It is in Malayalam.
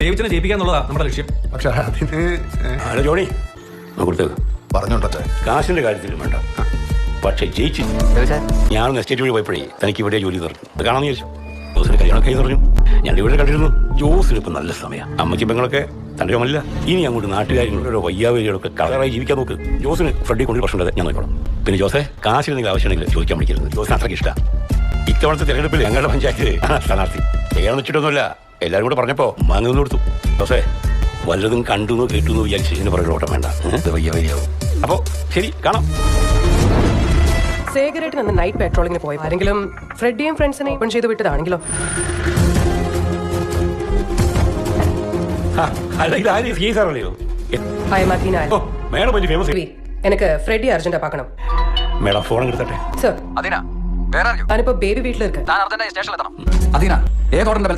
ഡേവിഡിനെ ജയിപ്പിക്കാന്നുള്ളതാ നമ്മുടെ ലക്ഷ്യം. പക്ഷെ അതിന് ആണ് ജോണി? കൊടുത്തത് പറഞ്ഞോട്ടെ കാശിന്റെ കാര്യത്തിൽ വേണ്ട. പക്ഷെ ജയിച്ചു ഞാൻ എസ്റ്റേറ്റ് വഴി പോയപ്പോഴേ തനിക്ക് ഇവിടെ ജോലി തീർന്നു. അത് കാണാമെന്ന് ചോദിച്ചു ജോസിന് കല്യാണം കൈ പറഞ്ഞു ഞാൻ ഇവിടെ കണ്ടിരുന്നു. ജോസിന് ഇപ്പൊ നല്ല സമയം. അമ്മയ്ക്ക് പെങ്ങളൊക്കെ തന്റെ ചുമല്ല ഇനി അങ്ങോട്ട് നാട്ടുകാര്യങ്ങളോട് വയ്യാവലികളൊക്കെ കളറായി ജീവിക്കാൻ നോക്ക്. ജോസിന് ഫ്രണ്ടി കൊണ്ട് പ്രശ്നമുള്ളത് ഞാൻ നോക്കണം പിന്നെ ജോസെ കാശിന് നിങ്ങൾ ആവശ്യമുണ്ടെങ്കിൽ ചോദിക്കാൻ വിളിക്കരുത്. ജോസിന് അത്രയ്ക്ക് ഇഷ്ടമാണ് ഇത്തവണത്തെ തെരഞ്ഞെടുപ്പിൽ ഞങ്ങളുടെ പഞ്ചായത്തിൽ സ്ഥാനാർത്ഥി. ചെയ്യാന്ന് വെച്ചിട്ടൊന്നുമില്ല. എല്ലാരും കൂടെ പറഞ്ഞപ്പോ മാങ്ങ നിന്ന് കൊടുത്തു. പക്ഷേ വല്ലതും കേട്ടു കേട്ടുന്നോ വിചാരിച്ച് ഇതിന് പുറകെ ഓട്ടം വേണ്ട. ഇത് വയ്യ വയ്യാവും അപ്പോ ശരി കാണാം. ശേഖരേട്ടൻ അന്ന് നൈറ്റ് പെട്രോളിങ്ങിന് പോയി ആരെങ്കിലും ഫ്രെഡിയും ഫ്രണ്ട്സിനെയും ഫോൺ ചെയ്ത് വിട്ടതാണെങ്കിലോ? എനിക്ക് ഫ്രെഡി അർജന്റ് പാക്കണം. മേഡം ഫോൺ എടുത്തട്ടെ. സർ അതിനാ വേറെ ഞാനിപ്പോ ബേബി വീട്ടിലിരിക്കും. ഞാൻ അർജന്റ് സ്റ്റേഷനിൽ എത്തണം. അതിനാ ഏത് ഓർഡറിന്റെ